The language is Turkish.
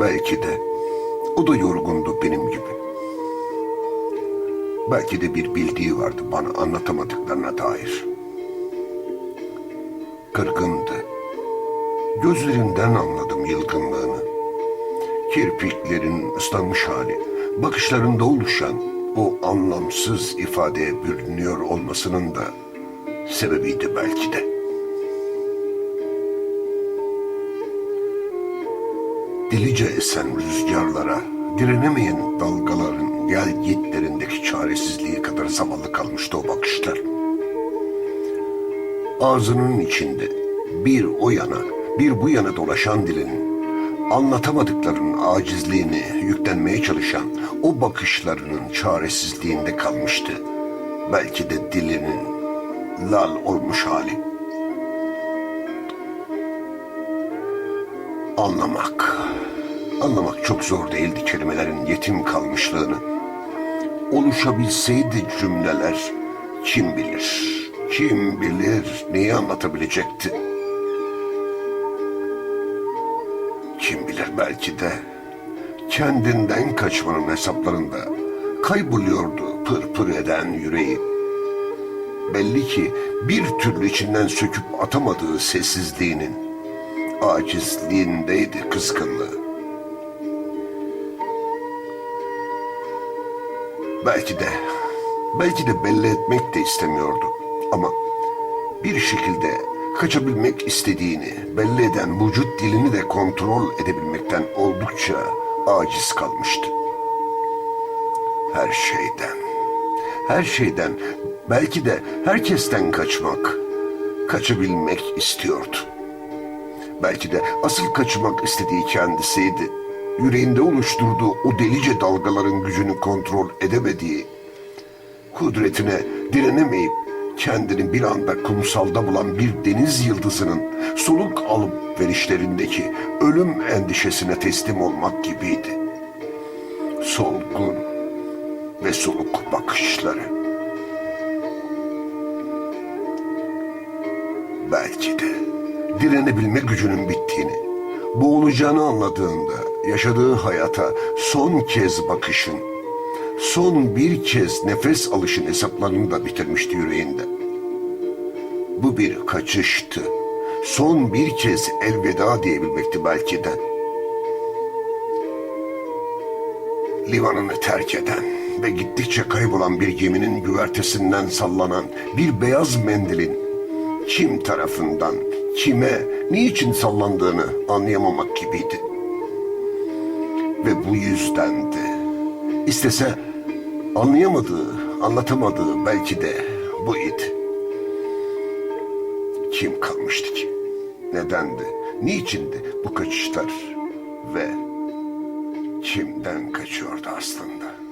Belki de o da yorgundu benim gibi. Belki de bir bildiği vardı bana anlatamadıklarına dair. Kırgındı. Gözlerinden anladım yılgınlığını. Kirpiklerin ıslanmış hali, bakışlarında oluşan o anlamsız ifadeye bürünüyor olmasının da sebebiydi belki de. Delice esen rüzgarlara, direnemeyen dalgaların gel gitlerindeki çaresizliği kadar zavallı kalmıştı o bakışlar. Ağzının içinde bir o yana, bir bu yana dolaşan dilinin, anlatamadıklarının acizliğini yüklenmeye çalışan o bakışlarının çaresizliğinde kalmıştı. Belki de dilinin lal olmuş hali. Anlamak. Anlamak çok zor değildi kelimelerin yetim kalmışlığını. Oluşabilseydi cümleler kim bilir, kim bilir neyi anlatabilecekti. Kim bilir belki de kendinden kaçmanın hesaplarında kayboluyordu pır pır eden yüreği. Belli ki bir türlü içinden söküp atamadığı sessizliğinin acizliğindeydi kızgınlığı. Belki de, belki de belli etmek de istemiyordu. Ama bir şekilde kaçabilmek istediğini belli eden vücut dilini de kontrol edebilmekten oldukça aciz kalmıştı. Her şeyden, her şeyden, belki de herkesten kaçmak, kaçabilmek istiyordu. Belki de asıl kaçmak istediği kendisiydi. Yüreğinde oluşturduğu o delice dalgaların gücünü kontrol edemediği, kudretine direnemeyip kendini bir anda kumsalda bulan bir deniz yıldızının soluk alıp verişlerindeki ölüm endişesine teslim olmak gibiydi. Solgun ve soluk bakışları. Belki de direnebilme gücünün bittiğini, boğulacağını anladığında yaşadığı hayata son kez bakışın, son bir kez nefes alışın hesaplarını da bitirmişti yüreğinde. Bu bir kaçıştı. Son bir kez elveda diyebilmekti belki de. Limanını terk eden ve gittikçe kaybolan bir geminin güvertesinden sallanan bir beyaz mendilin kim tarafından, kime, niçin sallandığını anlayamamak gibiydi. Ve bu yüzden de istese anlayamadığı, anlatamadığı belki de bu idi. Kim kalmıştı ki? Nedendi? Niçindi bu kaçışlar? Ve kimden kaçıyordu aslında?